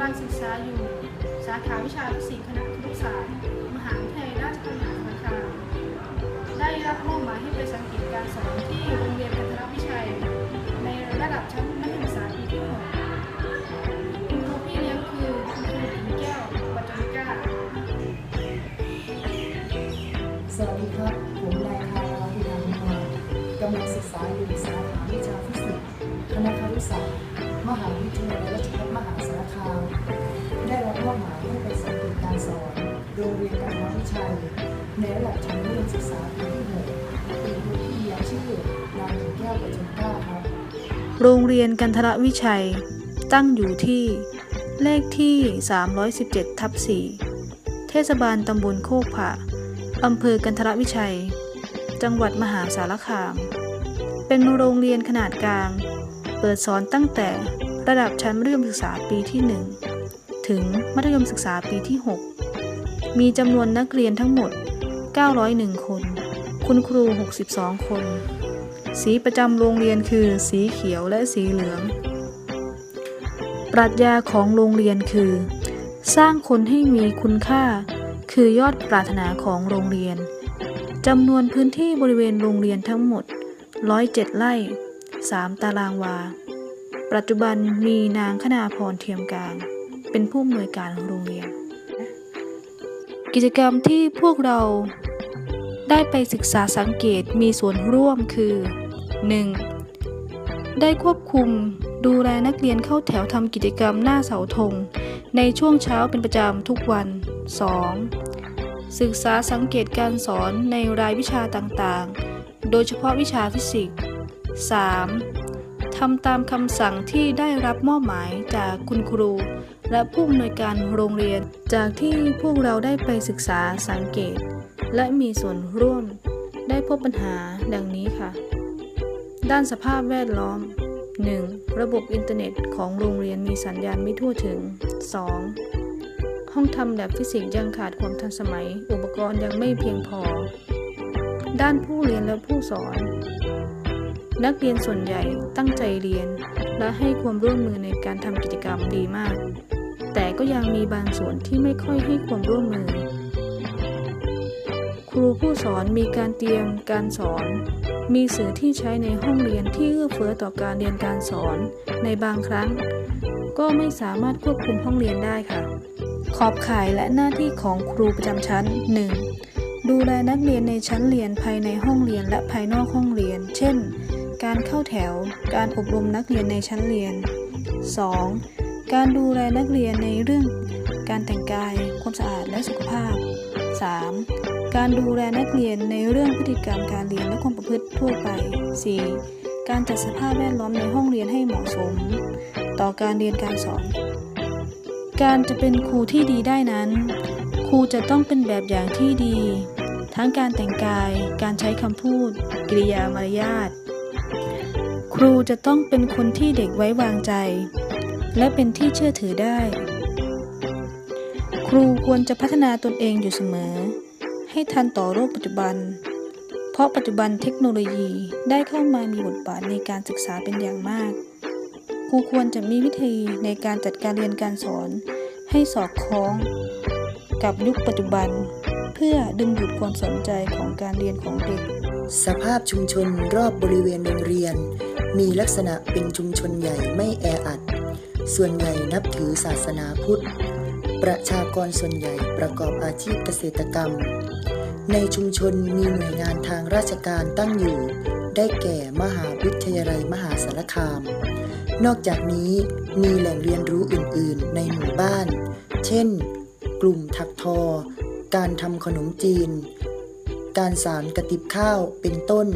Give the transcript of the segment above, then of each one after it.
ำลังศึกษาอยู่ สาขาวิชาฟิสิกส์คณะครุศาสตร์มหาวิทยาลัยราชภัฏมหาสารคามได้รับมอบหมายให้ไปสังเกตการสอนที่โรงเรียนกันทรวิชัย ในระดับชั้นมัธยมศึกษาปีที่หกคุณครูพี่เลี้ยงคือคุณครูหญิงแก้วปัจจมิก้าสวัสดีครับ ผมนายทาราพิธามมากำลังศึกษาอยู่สาขาวิชาฟิสิกส์คณะครุศาสตร์ มหาวิทยาลัยราชภัฏมหาสารคาม ได้รับมอบหมายให้ไปสังเกตการสอนโรงเรียนการวิชัยในระดับชั้นมัธยมศึกษาปีที่หกเป็นครูที่ยนชื่อนางหญิงแก้วปัจจุก้าครับ โรงเรียนกันทรวิชัย ตั้งอยู่ที่เลขที่ 317 ทับ 4 เทศบาลตำบลโคกผาอำเภอกันทรวิชัย จังหวัดมหาสารคาม เป็นโรงเรียนขนาดกลาง เปิดสอนตั้งแต่ระดับชั้นมัธยมศึกษาปีที่ 1 ถึงมัธยมศึกษาปีที่ 6 มีจำนวนนักเรียนทั้งหมด 901 คน คุณครู 62 คน สีประจำโรงเรียนคือสีเขียวและสีเหลือง ปรัชญาของโรงเรียนคือ สร้างคนให้มีคุณค่า คือยอดปรารถนาของโรงเรียนจำนวนพื้นที่บริเวณโรงเรียนทั้งหมด 107 ไร่ 3 ตารางวา ปัจจุบันมีนางคณาพรเทียมกลาง เป็นผู้อำนวยการของโรงเรียน กิจกรรมที่พวกเราได้ไปศึกษาสังเกตมีส่วนร่วมคือ 1. ได้ควบคุมดูแลนักเรียนเข้าแถวทำกิจกรรมหน้าเสาธง ในช่วงเช้าเป็นประจำทุกวัน 2. ศึกษาสังเกตการสอนในรายวิชาต่างๆ โดยเฉพาะวิชาฟิสิกส์ 3. ทำตามคำสั่งที่ได้รับมอบหมายจากคุณครู และผู้อำนวยการโรงเรียน จากที่พวกเราได้ไปศึกษาสังเกต และมีส่วนร่วม ได้พบปัญหาดังนี้ค่ะ ด้านสภาพแวดล้อม 1. ระบบอินเทอร์เน็ตของโรงเรียนมีสัญญาณไม่ทั่วถึง 2. ห้องทำแลบฟิสิกส์ยังขาดความทันสมัย อุปกรณ์ยังไม่เพียงพอ ด้านผู้เรียนและผู้สอน นักเรียนส่วนใหญ่ตั้งใจเรียน และให้ความร่วมมือในการทำกิจกรรมดีมาก แต่ก็ยังมีบางส่วนที่ไม่ค่อยให้ความร่วมมือ ครูผู้สอนมีการเตรียมการสอน มีสื่อที่ใช้ในห้องเรียนที่เอื้อเฟื้อต่อการเรียนการสอนในบางครั้ง ก็ไม่สามารถควบคุมห้องเรียนได้ค่ะ ขอบข่ายและหน้าที่ของครูประจำชั้น 1. ดูแลนักเรียนในชั้นเรียนภายในห้องเรียนและภายนอกห้องเรียน เช่น การเข้าแถว การอบรมนักเรียนในชั้นเรียน 2. การดูแลนักเรียนในเรื่องการแต่งกาย ความสะอาดและสุขภาพ 3. การดูแลนักเรียนในเรื่องพฤติกรรมการเรียนและความประพฤติทั่วไป 4. การจัดสภาพแวดล้อมในห้องเรียนให้เหมาะสม ต่อการเรียนการสอน การจะเป็นครูที่ดีได้นั้น ครูจะต้องเป็นแบบอย่างที่ดี ทั้งการแต่งกาย การใช้คำพูด กิริยามารยาท ครูจะต้องเป็นคนที่เด็กไว้วางใจ และเป็นที่เชื่อถือได้ ครูควรจะพัฒนาตนเองอยู่เสมอ ให้ทันต่อโลกปัจจุบัน เพราะปัจจุบันเทคโนโลยีได้เข้ามามีบทบาทในการศึกษาเป็นอย่างมาก ครูควรจะมีวิธีในการจัดการเรียนการสอน ให้สอดคล้อง กับยุคปัจจุบัน เพื่อดึงดูดความสนใจของการเรียนของเด็กสภาพชุมชนรอบบริเวณโรงเรียน มีลักษณะเป็นชุมชนใหญ่ไม่แออัด ส่วนใหญ่นับถือศาสนาพุทธ ประชากรส่วนใหญ่ประกอบอาชีพเกษตรกรรม ในชุมชนมีหน่วยงานทางราชการตั้งอยู่ ได้แก่มหาวิทยาลัยมหาสารคาม นอกจากนี้มีแหล่งเรียนรู้อื่นๆ ในหมู่บ้าน เช่น กลุ่มถักทอ การทำขนมจีน การสารกระติบข้าวเป็นต้น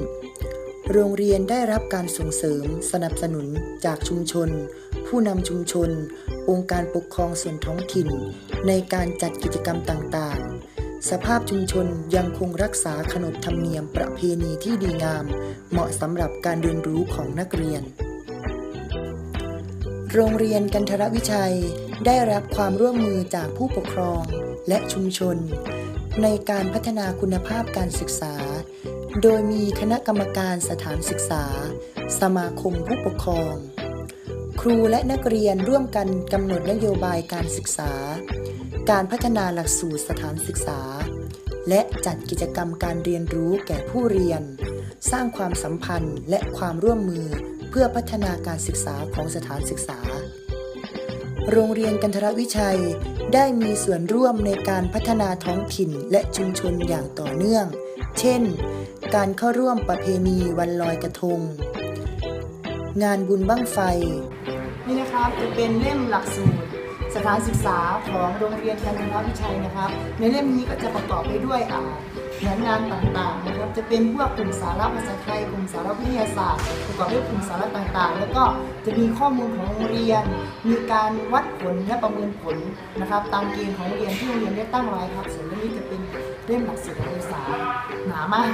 โรงเรียนได้รับการส่งเสริมสนับสนุนจากชุมชน ผู้นำชุมชน องค์การปกครองส่วนท้องถิ่น ในการจัดกิจกรรมต่างๆ สภาพชุมชนยังคงรักษาขนบธรรมเนียมประเพณีที่ดีงาม เหมาะสำหรับการเรียนรู้ของนักเรียน โรงเรียนกันทรวิชัย ได้รับความร่วมมือจากผู้ปกครองและชุมชน ในการพัฒนาคุณภาพการศึกษา โดยมีคณะกรรมการสถานศึกษา สมาคมผู้ปกครอง ครูและนักเรียนร่วมกันกำหนดนโยบายการศึกษา การพัฒนาหลักสูตรสถานศึกษา และจัดกิจกรรมการเรียนรู้แก่ผู้เรียน สร้างความสัมพันธ์และความร่วมมือเพื่อพัฒนาการศึกษาของสถานศึกษา โรงเรียนกันทรวิชัยได้มีส่วนร่วมในการพัฒนาท้องถิ่นและชุมชนอย่างต่อเนื่อง เช่น การเข้าร่วมประเพณีวันลอยกระทง งานบุญบั้งไฟ นี่นะครับจะเป็นเล่มหลักสูตรสถานศึกษาของโรงเรียนกันทรวิชัยนะครับ ในเล่มนี้ก็จะประกอบไปด้วยอ่าแผนงานต่างๆนะครับ จะเป็นพวกกลุ่มสาระภาษาไทยกลุ่มสาระวิทยาศาสตร์ ประกอบด้วยกลุ่มสาระต่างๆ แล้วก็จะมีข้อมูลของโรงเรียน มีการวัดผลและประเมินผลนะครับ ตามเกณฑ์ของโรงเรียนที่โรงเรียนได้ตั้งไว้ครับ ส่วนเรื่องนี้จะเป็นเล่มหลักสูตรการศึกษาหนามาก